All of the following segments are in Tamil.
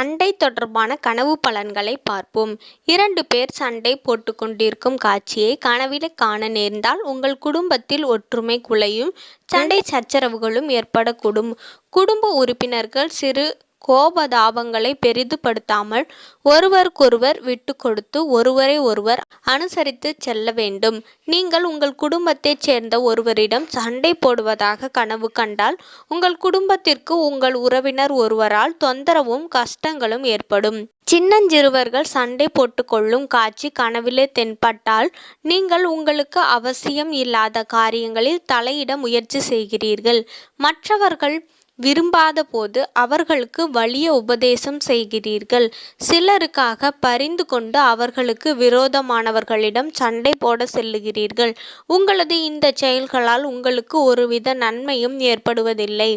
சண்டை தொடர்பான கனவு பலன்களை பார்ப்போம். இரண்டு பேர் சண்டை போட்டுக்கொண்டிருக்கும் காட்சியை கனவில காண நேர்ந்தால் உங்கள் குடும்பத்தில் ஒற்றுமை குலையும் சண்டை சச்சரவுகளும் ஏற்படக்கூடும். குடும்ப உறுப்பினர்கள் சிறு கோபதாபங்களை பெரிதுபடுத்தாமல் ஒருவருக்கொருவர் விட்டு கொடுத்து ஒருவரை ஒருவர் அனுசரித்து செல்ல வேண்டும். நீங்கள் உங்கள் குடும்பத்தைச் சேர்ந்த ஒருவரிடம் சண்டை போடுவதாக கனவு கண்டால் உங்கள் குடும்பத்திற்கு உங்கள் உறவினர் ஒருவரால் தொந்தரவும் கஷ்டங்களும் ஏற்படும். சின்னஞ்சிறுவர்கள் சண்டை போட்டுக்கொள்ளும் காட்சி கனவிலே தென்பட்டால் நீங்கள் உங்களுக்கு அவசியம் இல்லாத காரியங்களில் தலையிட முயற்சி செய்கிறீர்கள். மற்றவர்கள் விரும்பாத போது அவர்களுக்கு வலிய உபதேசம் செய்கிறீர்கள். சிலருக்காக பரிந்து கொண்டு அவர்களுக்கு விரோதமானவர்களிடம் சண்டை போட செல்லுகிறீர்கள். உங்களது இந்த செயல்களால் உங்களுக்கு ஒருவித நன்மையும் ஏற்படுவதில்லை.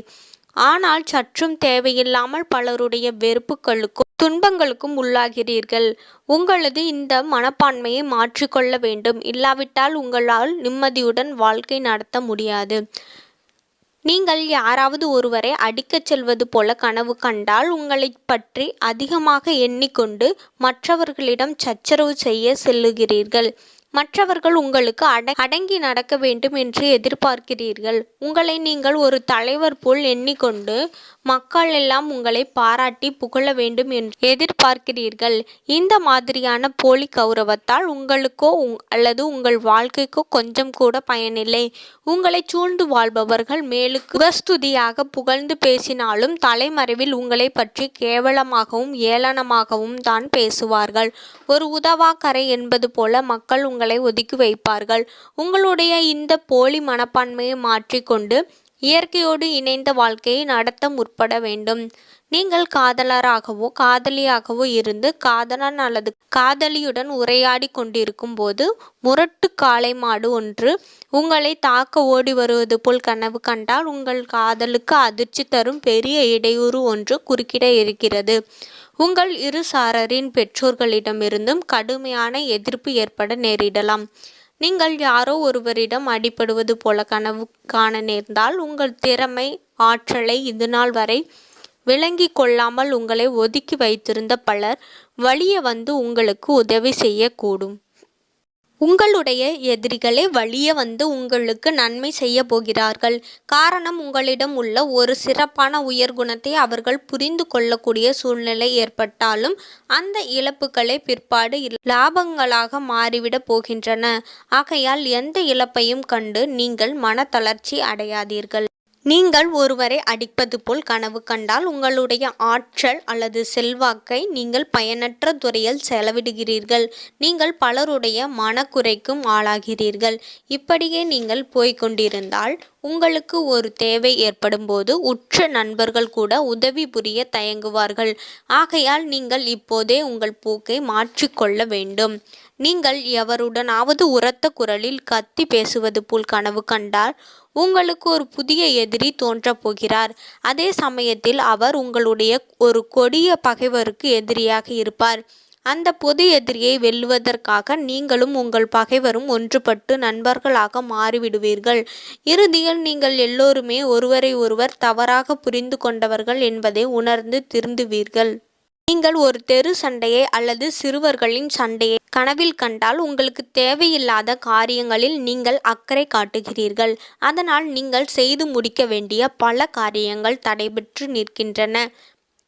ஆனால் சற்றும் தேவையில்லாமல் பலருடைய வெறுப்புகளுக்கும் துன்பங்களுக்கும் உள்ளாகிறீர்கள். உங்களது இந்த மனப்பான்மையை மாற்றிக்கொள்ள வேண்டும். இல்லாவிட்டால் உங்களால் நிம்மதியுடன் வாழ்க்கை நடத்த முடியாது. நீங்கள் யாராவது ஒருவரை அடிக்கச் செல்வது போல கனவு கண்டால் உங்களை பற்றி அதிகமாக எண்ணிக்கொண்டு மற்றவர்களிடம் சச்சரவு செய்ய செல்லுகிறீர்கள். மற்றவர்கள் உங்களுக்கு அட அடங்கி நடக்க வேண்டும் என்று எதிர்பார்க்கிறீர்கள். உங்களை நீங்கள் ஒரு தலைவர் போல் எண்ணிக்கொண்டு மக்கள் எல்லாம் உங்களை பாராட்டி புகழ வேண்டும் என்று எதிர்பார்க்கிறீர்கள். இந்த மாதிரியான போலி கௌரவத்தால் உங்களுக்கோ உங்- அல்லது உங்கள் வாழ்க்கைக்கோ கொஞ்சம் கூட பயனில்லை. உங்களை சூழ்ந்து வாழ்பவர்கள் மேலுக்கு உபஸ்துதியாக புகழ்ந்து பேசினாலும் தலைமறைவில் உங்களை பற்றி கேவலமாகவும் ஏளனமாகவும் தான் பேசுவார்கள். ஒரு உதவாக்கரை என்பது போல மக்கள் உங்கள் ஒதுக்கி வைப்பார்கள். உங்களுடைய இந்த போலி மனப்பான்மையை மாற்றிக்கொண்டு இயற்கையோடு இணைந்த வாழ்க்கையை நடத்த முற்பட வேண்டும். நீங்கள் காதலராகவோ காதலியாகவோ இருந்து காதலன் அல்லது காதலியுடன் உரையாடி கொண்டிருக்கும் போது முரட்டு காளை மாடு ஒன்று உங்களை தாக்க ஓடி வருவது போல் கனவு கண்டால் உங்கள் காதலுக்கு அதிர்ச்சி தரும் பெரிய இடையூறு ஒன்று குறுக்கிட இருக்கிறது. உங்கள் இரு சாரரின் பெற்றோர்களிடமிருந்தும் கடுமையான எதிர்ப்பு ஏற்பட நேரிடலாம். நீங்கள் யாரோ ஒருவரிடம் அடிபடுவது போல கனவு காண நேர்ந்தால் உங்கள் திறமை ஆற்றலை இதுநாள் வரை விளங்கி கொள்ளாமல் உங்களை ஒதுக்கி வைத்திருந்த பலர் வழிய வந்து உங்களுக்கு உதவி செய்யக்கூடும். உங்களுடைய எதிரிகளே வழிய வந்து உங்களுக்கு நன்மை செய்ய போகிறார்கள். காரணம் உங்களிடம் உள்ள ஒரு சிறப்பான உயர்குணத்தை அவர்கள் புரிந்து கொள்ளக்கூடிய சூழ்நிலை ஏற்பட்டாலும் அந்த இழப்புகளை பிற்பாடு லாபங்களாக மாறிவிட போகின்றன. ஆகையால் எந்த இழப்பையும் கண்டு நீங்கள் மனத்தளர்ச்சி அடையாதீர்கள். நீங்கள் ஒருவரை அடிப்பது போல் கனவு கண்டால் உங்களுடைய ஆற்றல் அல்லது செல்வாக்கை நீங்கள் பயனற்ற துறையில் செலவிடுகிறீர்கள். நீங்கள் பலருடைய மனக்குறைக்கும் ஆளாகிறீர்கள். இப்படியே நீங்கள் போய்க்கொண்டிருந்தால் உங்களுக்கு ஒரு தேவை ஏற்படும் போது உற்ற நண்பர்கள் கூட உதவி புரிய தயங்குவார்கள். ஆகையால் நீங்கள் இப்போதே உங்கள் போக்கை மாற்றிக்கொள்ள வேண்டும். நீங்கள் எவருடனாவது உரத்த குரலில் கத்தி பேசுவது போல் கனவு கண்டால் உங்களுக்கு ஒரு புதிய எதிரி தோன்றப் போகிறார். அதே சமயத்தில் அவர் உங்களுடைய ஒரு கொடிய பகைவருக்கு எதிரியாக இருப்பார். அந்த பொது எதிரியை வெல்லுவதற்காக நீங்களும் உங்கள் பகைவரும் ஒன்றுபட்டு நண்பர்களாக மாறிவிடுவீர்கள். இறுதியில் நீங்கள் எல்லோருமே ஒருவரை ஒருவர் தவறாக புரிந்து கொண்டவர்கள் என்பதை உணர்ந்து திருந்துவீர்கள். நீங்கள் ஒரு தெரு சண்டையை அல்லது சிறுவர்களின் சண்டையை கனவில் கண்டால் உங்களுக்கு தேவையில்லாத காரியங்களில் நீங்கள் அக்கறை காட்டுகிறீர்கள். அதனால் நீங்கள் செய்து முடிக்க வேண்டிய பல காரியங்கள் தடைபெற்று நிற்கின்றன.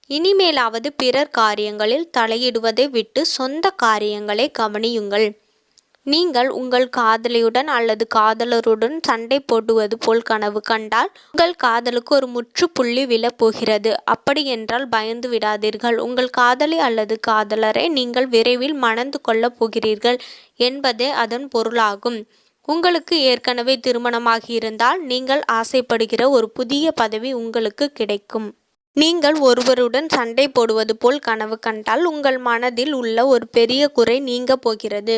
இனிமேலாவது பிறர் காரியங்களில் தலையிடுவதை விட்டு சொந்த காரியங்களை கவனியுங்கள். நீங்கள் உங்கள் காதலியுடன் அல்லது காதலருடன் சண்டை போடுவது போல் கனவு கண்டால் உங்கள் காதலுக்கு ஒரு முற்றுப்புள்ளி விழப் போகிறது. அப்படி என்றால் பயந்து விடாதீர்கள். உங்கள் காதலி அல்லது காதலரை நீங்கள் விரைவில் மணந்து கொள்ளப் போகிறீர்கள் என்பதே அதன் பொருளாகும். உங்களுக்கு ஏற்கனவே திருமணமாகி இருந்தால் நீங்கள் ஆசைப்படுகிற ஒரு புதிய பதவி உங்களுக்கு கிடைக்கும். நீங்கள் ஒருவருடன் சண்டை போடுவது போல் கனவு கண்டால் உங்கள் மனதில் உள்ள ஒரு பெரிய குறை நீங்க போகிறது.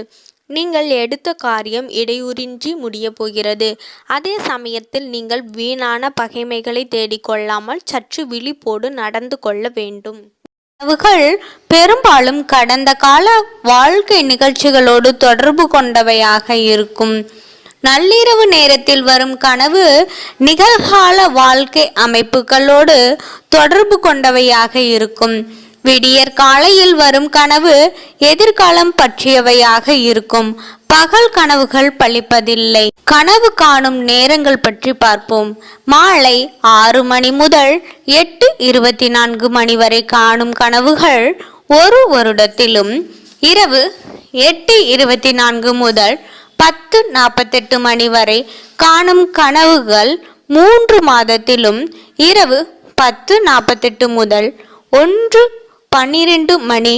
நீங்கள் எடுத்த காரியம் இடையூறின்றி முடிய போகிறது. அதே சமயத்தில் நீங்கள் வீணான பகைமைகளை தேடிக்கொள்ளாமல் சற்று விழிப்போடு நடந்து கொள்ள வேண்டும். கனவுகள் பெரும்பாலும் கடந்த கால வாழ்க்கை நிகழ்ச்சிகளோடு தொடர்பு கொண்டவையாக இருக்கும். நள்ளிரவு நேரத்தில் வரும் கனவு நிகழ்கால வாழ்க்கை அமைப்புகளோடு தொடர்பு கொண்டவையாக இருக்கும். விடியற் காலையில் வரும் கனவு எதிர்காலம் பற்றியவையாக இருக்கும். பகல் கனவுகள் பழிப்பதில்லை. கனவு காணும் நேரங்கள் பற்றி பார்ப்போம். மாலை ஆறு மணி முதல் எட்டு இருபத்தி நான்கு மணி வரை காணும் கனவுகள் ஒரு வருடத்திலும் இரவு எட்டு இருபத்தி நான்கு முதல் பத்து நாற்பத்தெட்டு மணி வரை காணும் கனவுகள் மூன்று மாதத்திலும் இரவு பத்து நாற்பத்தெட்டு முதல் ஒன்று பன்னிரண்டு மணி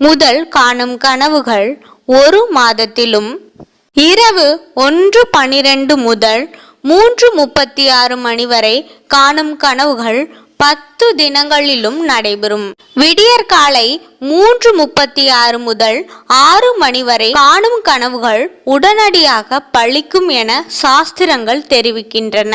முதல் காணும் கனவுகள் ஒரு மாதத்திலும் இரவு ஒன்று பன்னிரண்டு முதல் மூன்று முப்பத்தி ஆறு மணி வரை காணும் கனவுகள் பத்து தினங்களிலும் நடைபெறும். விடியற் காலை மூன்று முப்பத்தி ஆறு முதல் ஆறு மணி வரை காணும் கனவுகள் உடனடியாக பழிக்கும் என சாஸ்திரங்கள் தெரிவிக்கின்றன.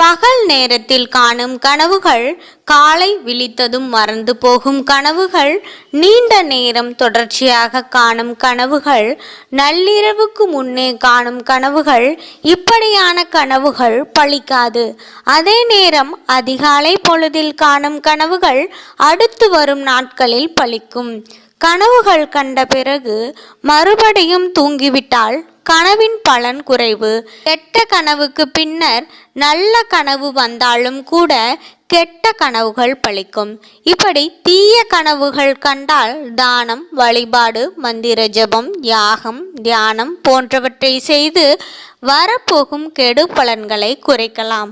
பகல் நேரத்தில் காணும் கனவுகள் காலை விழித்ததும் மறந்து போகும் கனவுகள் நீண்ட நேரம் தொடர்ச்சியாக காணும் கனவுகள் நள்ளிரவுக்கு முன்னே காணும் கனவுகள் இப்படியான கனவுகள் பழிக்காது. அதே நேரம் அதிகாலை பொழுதில் காணும் கனவுகள் அடுத்து வரும் நாட்களில் பழிக்கும். கனவுகள் கண்ட பிறகு மறுபடியும் தூங்கிவிட்டால் கனவின் பலன் குறைவு. கெட்ட கனவுக்கு பின்னர் நல்ல கனவு வந்தாலும் கூட கெட்ட கனவுகள் பழிக்கும். இப்படி தீய கனவுகள் கண்டால் தானம் வழிபாடு மந்திர ஜபம் யாகம் தியானம் போன்றவற்றை செய்து வரப்போகும் கெடு பலன்களை குறைக்கலாம்.